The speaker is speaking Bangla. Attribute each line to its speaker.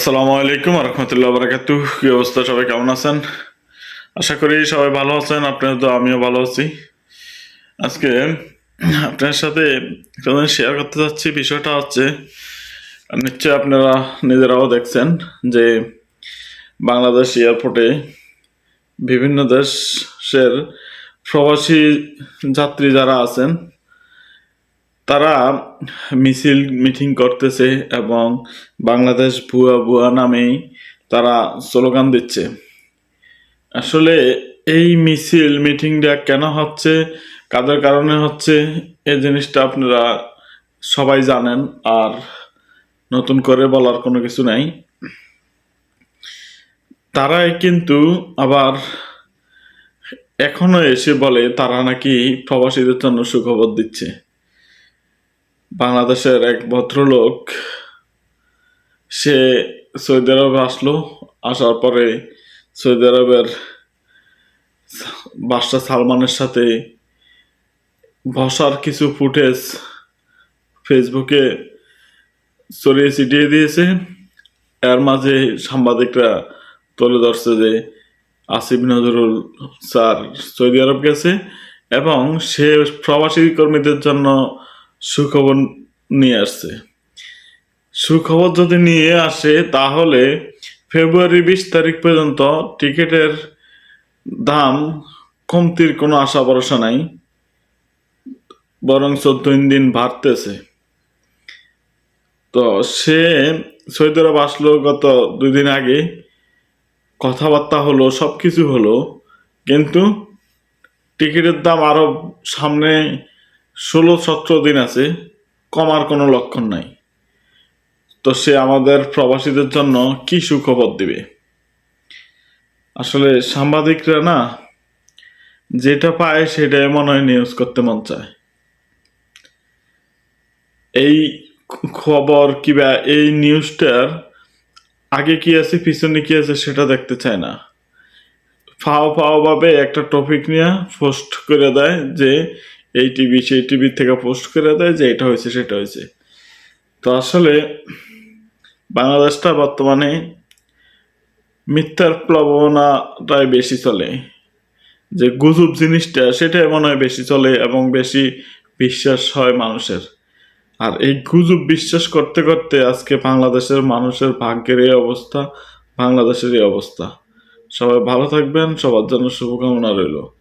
Speaker 1: আসসালামু আলাইকুম রহমতুল্লাহ বারাকাতু কি অবস্থা? সবাই কেমন আছেন? আশা করি সবাই ভালো আছেন, আপনার তো আমিও ভালো আছি। আজকে আপনার সাথে শেয়ার করতে চাচ্ছি বিষয়টা হচ্ছে, নিশ্চয়ই আপনারা নিজেরাও দেখছেন যে বাংলাদেশ এয়ারপোর্টে বিভিন্ন দেশের প্রবাসী যাত্রী যারা আছেন তারা মিছিল মিটিং করতেছে এবং বাংলাদেশ ভুয়া ভুয়া নামেই তারা স্লোগান দিচ্ছে। আসলে এই মিছিল মিটিংটা কেন হচ্ছে, কাদের কারণে হচ্ছে এই জিনিসটা আপনারা সবাই জানেন আর নতুন করে বলার কোনো কিছু নাই। তারাই কিন্তু আবার এখনও এসে বলে তারা নাকি প্রবাসীদের জন্য সুখবর দিচ্ছে। বাংলাদেশের এক ভদ্রলোক, সে সৌদি আরবে আসলো। আসার পরে সৌদি আরবের বাদশাহ সালমানের সাথে বসার কিছু ফুটেজ ফেসবুকে ছড়িয়ে ছিটিয়ে দিয়েছে। এর মাঝে সাংবাদিকরা তুলে ধরছে যে Asif Nazrul sir Saudi Arab গেছে এবং সে প্রবাসী কর্মীদের জন্য সুখবর নিয়ে আসছে। সুখবর যদি নিয়ে আসে, তাহলে ফেব্রুয়ারি বিশ তারিখ পর্যন্ত টিকিটের দাম কমতির কোনো আশা ভরসা নাই, বরং দিন দিন বাড়তেছে। তো সে সৌদি আসলো গত দুই দিন আগে। কথাবার্তা হলো সব কিছু হলো, কিন্তু টিকিটের দাম আরও সামনে ষোলো সতেরো দিন আছে, কমার কোনো লক্ষণ নাই। তো সে আমাদের প্রবাসীদের জন্য কি সুখবর দিবে? আসলে সাংবাদিকরা না, যেটা পায় সেটাই মনে হয় নিউজ করতে মন চায়। এই খবর কিবা এই নিউজটার আগে কি আছে, পিছনে কি আছে সেটা দেখতে চায় না। ফাও ফাও ভাবে একটা টপিক নিয়ে পোস্ট করে দেয় যে এই টিভি, সেই টিভি থেকে পোস্ট করে দেয় যে এটা হয়েছে, সেটা হয়েছে। তো আসলে বাংলাদেশটা বর্তমানে মিথ্যার প্লবনাটাই বেশি চলে। যে গুজব জিনিসটা, সেটাই মনে হয় বেশি চলে এবং বেশি বিশ্বাস হয় মানুষের। আর এই গুজব বিশ্বাস করতে করতে আজকে বাংলাদেশের মানুষের ভাগ্যের এই অবস্থা বাংলাদেশের এই অবস্থা। সবাই ভালো থাকবেন, সবার জন্য শুভকামনা রইল।